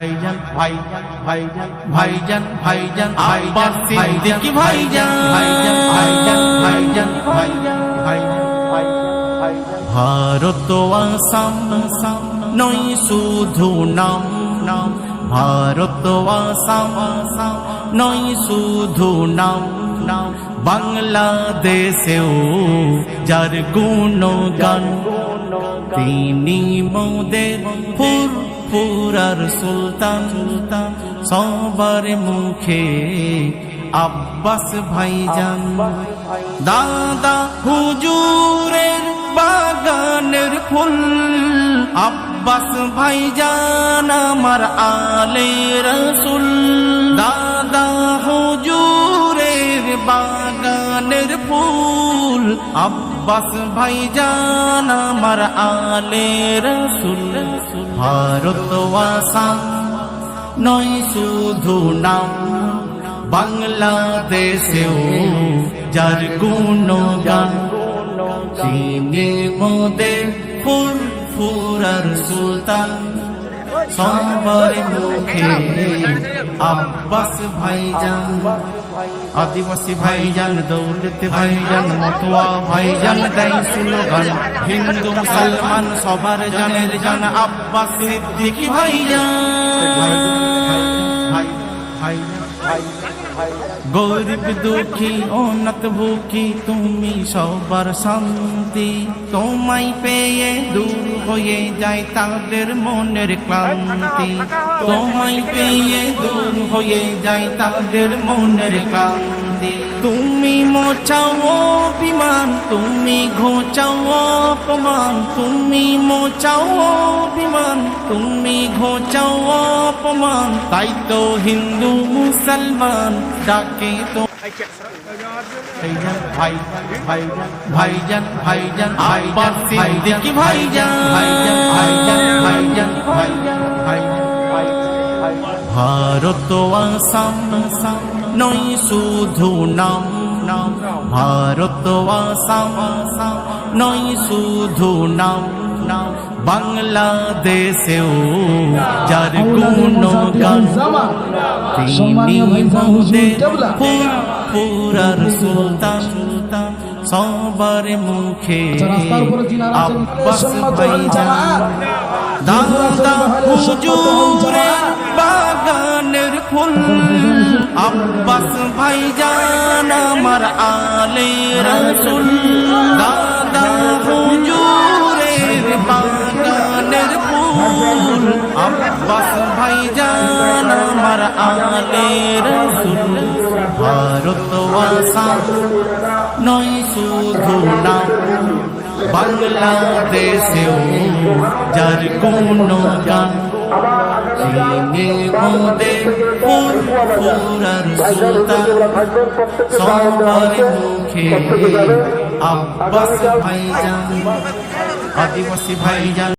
ভাইজান ভাইজান ভাইজান ভাইজান ভাইজান আব্বাস সিদ্দিকী ভাইজান ভাইজান ভাইজান ভাইজান ভাইজান ভারত আসাম নই শুধু নাম নাম ভারত আসাম আসাম নই শুধু নাম নাম বাংলাদেশেও যার গুণগান তিনি মোদের ফুর ফুরার সুলতান, সবার মুখে আব্বাস ভাইজান। দাদা হুজুরের বাগানের ফুল, আব্বাস ভাইজান আমার আলে রসুল। দাদা হুজুরের বাগানের ফুল। আব্বাস ভাইজান আমার আলে রসুল। ভারত নয় শুধু নাম, বাংলাদেশেও যার গুণগান। চিনি মোদের ফুল ফুরার সুলতান। সবার মুখে আব্বাস ভাইজান। আদিবাসী ভাইজান, দৌলত ভাইজান, মতুয়া ভাইজান দেয় স্লোগান, হিন্দু, মুসলমান, সবার জানের জান, আব্বাস সিদ্দিকী ভাইজান। গরিব দুঃখী অনাথ ভুখি, তুমি সবার শান্তি। তোমায় পেয়ে দূর হয়ে যায় তাদের মনের ক্লান্তি। তোমায় পেয়ে দূর হয়ে যায় তাদের মনের ক্লান্তি। তুমি মোচাও অভিমান তুমি ঘোচাও অপমান তুমি মোচাও অভিমান তুমি ঘোচাও অপমান তাই তো হিন্দু, মুসলমান, ডাকে তো ভাইজান ভাইজান ভাইজান ভাইজান ভাইজান ভাইজান ভারত নই শুধু নাম। নাম ভারত আসাম নই শুধু নাম বাংলাদেশেও যার গুণগান তিনি ফুরার সুলতান সুলতান সবার মুখে আব্বাস ভাইজান দাদা হুজুরে বাগানের ফুল। আব্বাস ভাইজান আমার আলে রসুল, দাদা হুজুরের বাগানের ফুল। আব্বাস ভাইজান আমার আলে রসুল, ভারত আসাম নয় শুধু নাম বাংলাদেশেও যার কোনো গান। চিনে মোদের ফুল ফুরার সুলতান সবার মুখে আব্বাস ভাইজান আদিবাসী ভাইজান।